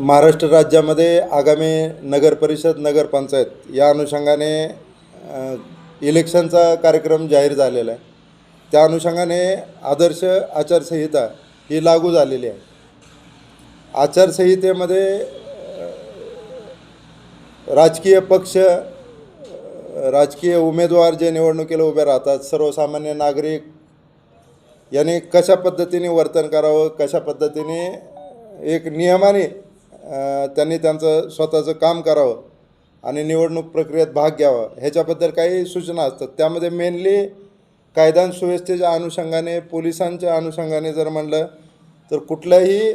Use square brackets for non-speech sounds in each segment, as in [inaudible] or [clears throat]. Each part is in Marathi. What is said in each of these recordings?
महाराष्ट्र राज्यामध्ये आगामी नगरपरिषद नगरपंचायत या अनुषंगाने इलेक्शनचा कार्यक्रम जाहीर झालेला आहे. त्या अनुषंगाने आदर्श आचारसंहिता ही लागू झालेली आहे. आचारसंहितेमध्ये राजकीय पक्ष राजकीय उमेदवार जे निवडणुकीला उभे राहतात सर्वसामान्य नागरिक यांनी कशा पद्धतीने वर्तन करावं कशा पद्धतीने एक नियमाने त्यांनी त्यांचं स्वतःचं काम करावं आणि निवडणूक प्रक्रियेत भाग घ्यावा ह्याच्याबद्दल काही सूचना असतात. त्यामध्ये मेनली कायदा आणि सुव्यवस्थेच्या अनुषंगाने पोलिसांच्या अनुषंगाने जर म्हणलं तर कुठल्याही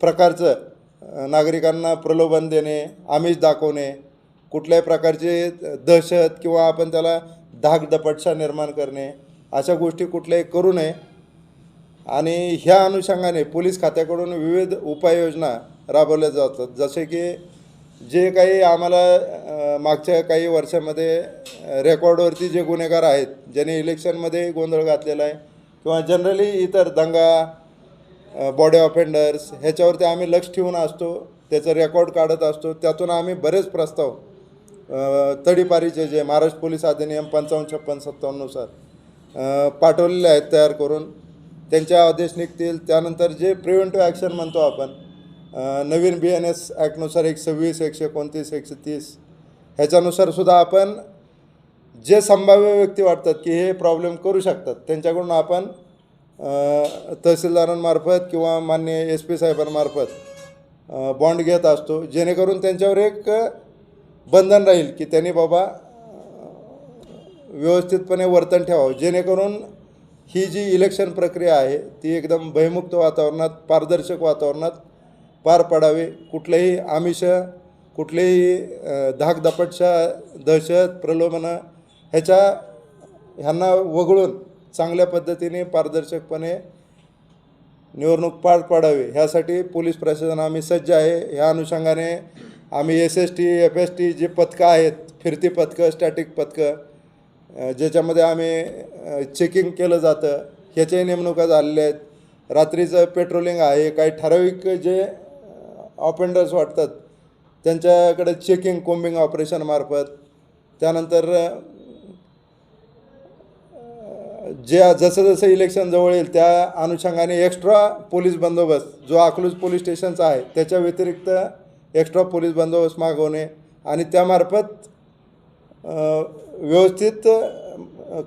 प्रकारचं नागरिकांना प्रलोभन देणे आमिष दाखवणे कुठल्याही प्रकारचे दहशत किंवा आपण त्याला धाक दपटशा निर्माण करणे अशा गोष्टी कुठल्याही करू नये. आणि ह्या अनुषंगाने पोलीस खात्याकडून विविध उपाययोजना राबवल्या जातात. जसे की जे काही आम्हाला मागच्या काही वर्षामध्ये रेकॉर्डवरती जे गुन्हेगार आहेत ज्यांनी इलेक्शनमध्ये गोंधळ घातलेला आहे किंवा जनरली इतर दंगा बॉडी ऑफेंडर्स ह्याच्यावरती आम्ही लक्ष ठेवून असतो त्याचं रेकॉर्ड काढत असतो त्यातून आम्ही बरेच प्रस्ताव तडीपारीचे जे महाराष्ट्र पोलीस अधिनियम पंचावन्न छप्पन सत्तावन्ननुसार पाठवलेले आहेत तयार करून त्यांचे आदेश निघतील. त्यानंतर जे प्रिव्हेंटिव्ह ॲक्शन म्हणतो आपण नवीन बी एन एस ॲक्टनुसार एक सव्वीस एकशे एकोणतीस एकशे तीस ह्याच्यानुसार सुद्धा आपण जे संभाव्य व्यक्ती वाटतात की हे प्रॉब्लेम करू शकतात त्यांच्याकडून आपण तहसीलदारांमार्फत किंवा मान्य एस पी साहेबांमार्फत बॉन्ड घेत असतो. जेणेकरून त्यांच्यावर एक बंधन राहील की त्यांनी बाबा व्यवस्थितपणे वर्तन ठेवावं. जेणेकरून ही जी इलेक्शन प्रक्रिया आहे ती एकदम भयमुक्त वातावरणात पारदर्शक वातावरणात पार पडावी. कुठलेही आमिष कुठलेही धाकधपटशा दहशत प्रलोभनं ह्याच्या ह्यांना वगळून चांगल्या पद्धतीने पारदर्शकपणे निवडणूक पार पाडावी. ह्यासाठी पोलीस प्रशासन आम्ही सज्ज आहे. ह्या अनुषंगाने आम्ही S S T F S T जी पथकं आहेत फिरती पथकं स्टॅटिक पथकं ज्याच्यामध्ये आम्ही चेकिंग केलं जातं. ह्याच्याही नेमणुका झालेल्या आहेत. रात्रीचं पेट्रोलिंग आहे. काही ठराविक जे ऑफेंडर्स वाटतात त्यांच्याकडे चेकिंग कोम्बिंग ऑपरेशनमार्फत त्यानंतर अ, जे जसं जसं इलेक्शन जवळ येईल त्या अनुषंगाने एक्स्ट्रा पोलीस बंदोबस्त जो अकलूज पोलीस स्टेशनचा आहे त्याच्या व्यतिरिक्त एक्स्ट्रा पोलीस बंदोबस्त मागवणे आणि त्यामार्फत व्यवस्थित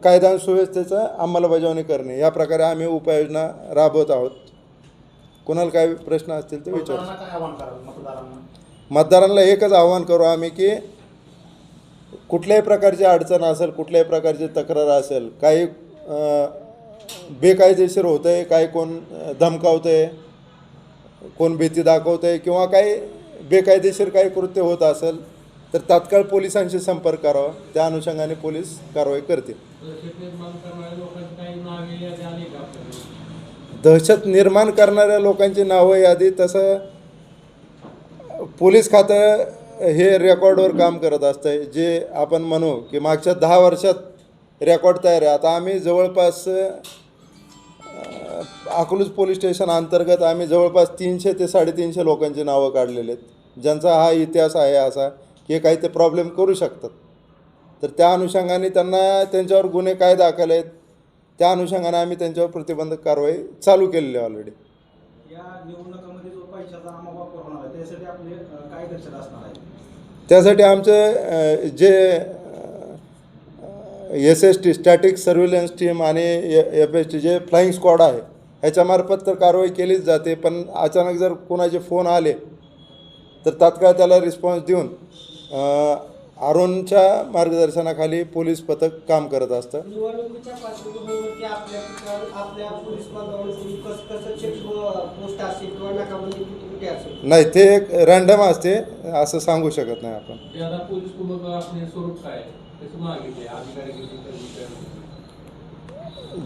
कायदा आणि सुव्यवस्थेचं अंमलबजावणी करणे. या प्रकारे आम्ही उपाययोजना राबवत आहोत. कोणाला काही प्रश्न असतील तर विचार. मतदारांना एकच आव्हान करू आम्ही की कुठल्याही प्रकारची अडचण असेल कुठल्याही प्रकारची तक्रार असेल काही बेकायदेशीर होतं आहे काय कोण धमकावतं आहे कोण भीती दाखवतं आहे किंवा काही बेकायदेशीर काही कृत्य होत असेल तर तात्काळ पोलिसांशी संपर्क करावा. त्या अनुषंगाने पोलीस कारवाई करतील. दहशत निर्माण करणाऱ्या लोकांची दहशत निर्माण करणाऱ्या लोकांची नावं यादी तसं पोलीस खातं हे रेकॉर्डवर काम करत असतं जे आपण म्हणू की मागच्या दहा वर्षात रेकॉर्ड तयार आहे. आता आम्ही जवळपास अकलूज पोलीस स्टेशन अंतर्गत आम्ही जवळपास तीनशे ते साडेतीनशे लोकांची नावं काढलेली आहेत. ज्यांचा हा इतिहास आहे असा की काही ते प्रॉब्लेम करू शकतात. तर त्या अनुषंगाने त्यांना त्यांच्यावर गुन्हे काय दाखल आहेत त्या अनुषंगाने आम्ही त्यांच्यावर प्रतिबंधक कारवाई चालू केलेली आहे ऑलरेडी त्यासाठी आमचं जे S S T static surveillance team आणि एफ एस टी जे फ्लाईंग स्क्वॉड आहे ह्याच्यामार्फत तर कारवाई केलीच जाते पण अचानक जर कोणाचे फोन आले तर तात्काळ त्याला रिस्पॉन्स देऊन अ, अरुणच्या मार्गदर्शनाखाली पोलीस पथक काम करत असतं. नाही ते एक रँडम असते असं सांगू शकत नाही आपण.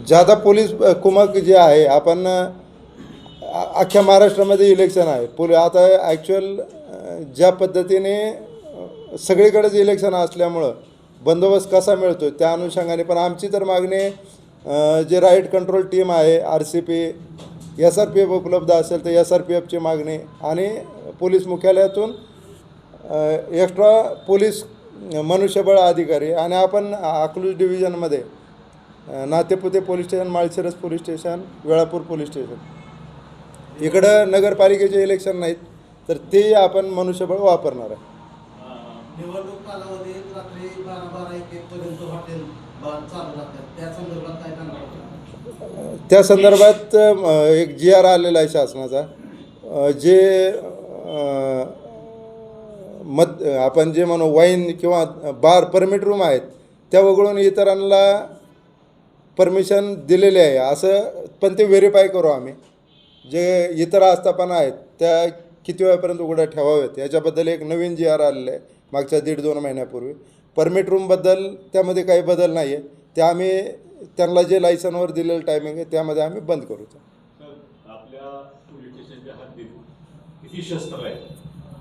ज्यादा पोलीस कुमक जे आहे आपण अख्ख्या महाराष्ट्रामध्ये इलेक्शन आहे. पोल आता ॲक्च्युअल ज्या पद्धतीने सगळीकडेच इलेक्शन असल्यामुळं बंदोबस्त कसा मिळतो त्या अनुषंगाने पण आमची तर मागणी जे राईट कंट्रोल टीम आहे R C P S R P F उपलब्ध असेल तर एस आर पी एफची मागणी आणि पोलीस मुख्यालयातून एक्स्ट्रा पोलीस मनुष्यबळ अधिकारी आणि आपण Akluj डिव्हिजनमध्ये Natepute police station Malshiras police station Velapur police station. इकडं नगरपालिकेचे इलेक्शन नाहीत तर ते आपण मनुष्यबळ वापरणार आहे. त्या संदर्भात एक जी आर आलेला आहे शासनाचा. जे मत आपण जे म्हणू वाईन किंवा बार परमिट रूम आहेत त्या वगळून इतरांना परमिशन दिलेले आहे. असं पण ते व्हेरीफाय करू आम्ही. जे इतर आस्थापना आहेत त्या किती वेळापर्यंत उघड्या ठेवाव्यात याच्याबद्दल एक नवीन जी आर आलेलं आहे मागच्या दीड दोन महिन्यापूर्वी. परमिट रूमबद्दल त्यामध्ये काही बदल नाही आहे ते आम्ही त्यांना जे लायसनवर दिलेलं टायमिंग आहे त्यामध्ये आम्ही बंद करू. तर आपल्या पोलीस स्टेशनच्या हद्दीत किती शस्त्र आहे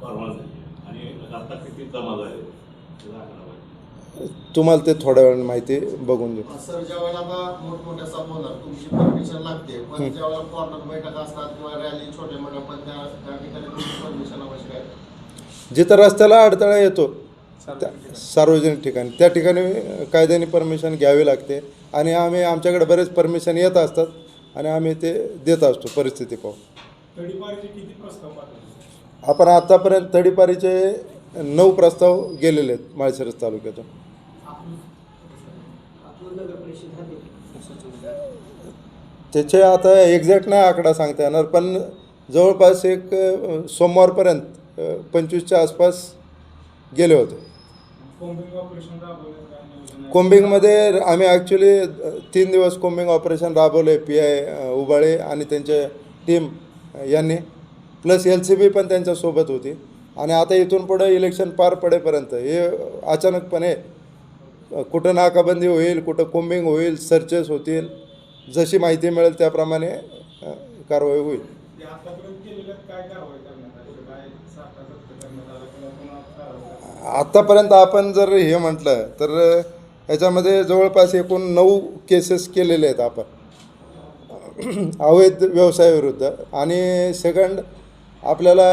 झाली आणि आता किती जमा झाले ते दाखवा पाहिजे. तुम्हाला ते थोड्या वेळाने माहिती बघून देऊ सर ज्या वेळेला आता मोठमोठ्या सभा तुमची परमिशन लागते. पण ज्या वेळेला कॉर्नर बैठक असतात किंवा रॅली छोटे मोठ्या पण त्या त्या ठिकाणी तुमची परमिशन आवश्यक आहे जिथं रस्त्याला अडथळा येतो त्या सार्वजनिक ठिकाणी. त्या ठिकाणी कायद्याने परमिशन घ्यावी लागते. आणि आम्ही आमच्याकडे बरेच परमिशन येत असतात आणि आम्ही ते देत असतो परिस्थिती पाहून. आपण आतापर्यंत तडीपारीचे नऊ प्रस्ताव गेलेले आहेत माळशिरस तालुक्यातून त्याचे आता एक्झॅक्ट नाही आकडा सांगता येणार पण जवळपास एक सोमवारपर्यंत पंचवीसच्या आसपास गेले होते. कोम्बिंग कोम्बिंगमध्ये आम्ही ॲक्च्युली तीन दिवस कोम्बिंग ऑपरेशन राबवले पी आय उबाळे आणि त्यांचे टीम यांनी. प्लस एल सी बी पण त्यांच्यासोबत होती. आणि आता इथून पुढं इलेक्शन पार पडेपर्यंत हे अचानकपणे कुठं नाकाबंदी होईल कुठं कोम्बिंग होईल सर्चेस होतील जशी माहिती मिळेल त्याप्रमाणे कारवाई होईल. आत्तापर्यंत आपण जर हे म्हटलं तर याच्यामध्ये जवळपास एकूण नऊ केसेस केलेले आहेत आपण. [clears throat] अवैध व्यवसायाविरुद्ध. आणि सेकंड आपल्याला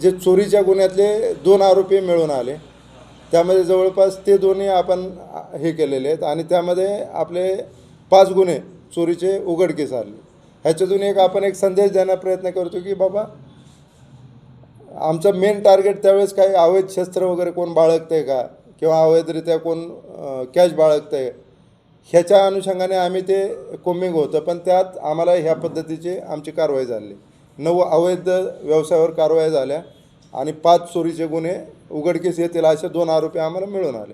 जे चोरीच्या गुन्ह्यातले दोन आरोपी मिळून आले त्यामध्ये जवळपास ते दोन्ही आपण हे केलेले आहेत आणि त्यामध्ये आपले पाच गुन्हे चोरीचे उघडकीस आले. ह्याच्यातून एक आपण एक संदेश देण्याचा प्रयत्न करतो की बाबा आमचं मेन टार्गेट त्यावेळेस काही अवैध शस्त्र वगैरे कोण बाळगतं आहे का? किंवा अवैधरित्या कोण कॅश बाळगतं आहे ह्याच्या अनुषंगाने आम्ही ते कोमिंग होतं पण त्यात आम्हाला ह्या पद्धतीची आमची कारवाई झाली. नऊ अवैध व्यवसायावर कारवाई झाल्या आणि पाच चोरीचे गुन्हे उघडकीस येतील असे दोन आरोपी आम्हाला मिळून आले.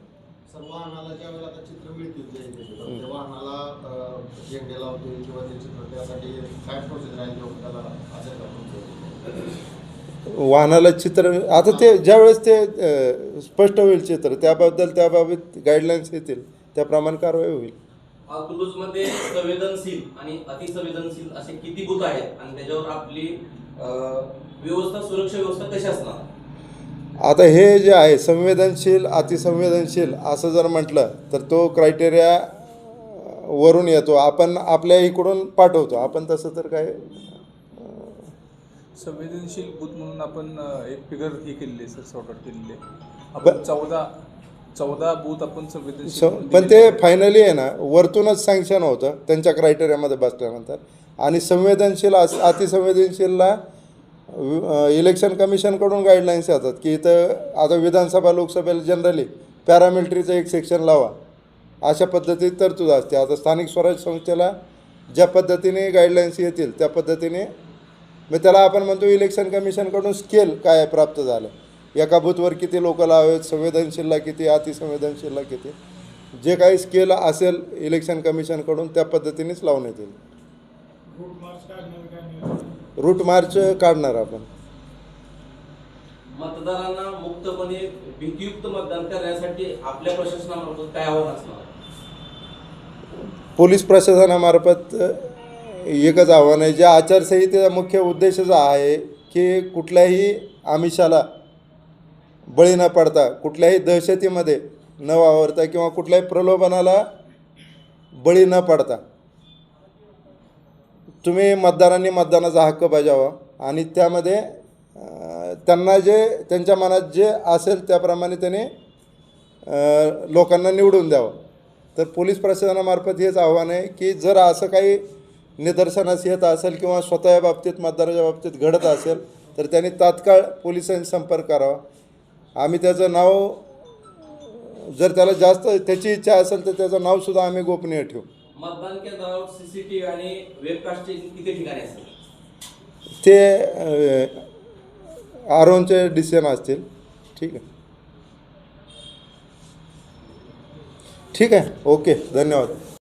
वाहनाला चित्र आता ते ज्यावेळेस ते स्पष्ट होईल चित्र त्याबद्दल त्याबाबत गाईडलाईन्स येतील त्याप्रमाणे कारवाई होईल. मध्ये संवेदनशील आणि अतिसंवेदनशील असे किती बूथ आहेत? आणि त्याच्यावर आपली व्यवस्था सुरक्षा व्यवस्था कशी असणार? आता हे जे आहे संवेदनशील अतिसंवेदनशील असं जर म्हटलं तर तो क्रायटेरिया वरून येतो. आपण आपल्या इकडून पाठवतो. आपण तसं तर काय संवेदनशील बूथ म्हणून आपण एक फिगर हे केलेली आहे सर सॉर्ट आउट केलेली आहे. आपण चौदा चौदा बूथ आपण संवेदनशील स- पण ते फायनली आहे ना वरतूनच सँक्शन होतं. त्यांच्या क्रायटेरियामध्ये बसल्यानंतर आणि संवेदनशील अस अतिसंवेदनशीलला इलेक्शन कमिशनकडून गाईडलाईन्स येतात की इथं आता विधानसभा लोकसभेला जनरली पॅरामिलिटरीचं एक सेक्शन लावा. अशा पद्धतीत तरतूद असते. आता स्थानिक स्वराज्य संस्थेला ज्या पद्धतीने गाईडलाईन्स येतील त्या पद्धतीने मग त्याला आपण म्हणतो इलेक्शन कमिशनकडून स्केल काय प्राप्त झालं. एका बूथवर किती लोक लावावेत संवेदनशीलला किती अतिसंवेदनशीलला किती? जे काही स्केल असेल इलेक्शन कमिशनकडून त्या पद्धतीनेच लावण्यात येईल रूट मार्च काढणार आपण. मतदारांना मुक्तपणे भीतीयुक्त मतदान करण्यासाठी आपल्या प्रशासनामार्फत काय आव्हान असणार? पोलीस प्रशासनामार्फत एकच आव्हान आहे. जे आचारसंहितेचा मुख्य उद्देशच आहे की कुठल्याही आमिषाला बळी न पडता कुठल्याही दहशतीमध्ये न वावरता किंवा कुठल्याही प्रलोभनाला बळी न पडता तुम्ही मतदारांनी मतदानाचा हक्क बजावा आणि त्यामध्ये त्यांना जे त्यांच्या मनात जे असेल त्याप्रमाणे त्याने लोकांना निवडून द्यावं. तर पोलीस प्रशासनामार्फत हेच आव्हान आहे की जर असं काही निदर्शनास येत असेल किंवा स्वतः या बाबतीत मतदाराच्या बाबतीत घडत असेल तर त्यांनी तात्काळ पोलिसांशी संपर्क करावा. आम्ही त्याचं नाव जर त्याला जास्त त्याची इच्छा असेल तर त्याचं नावसुद्धा आम्ही गोपनीय ठेवू. मतदान केंद्रावर सीसीटीव्ही आणि वेबकास्टचे किती ठिकाणी असेल ते आरोनचे डिसिजन असतील. ठीक आहे. ठीक आहे. ओके. धन्यवाद.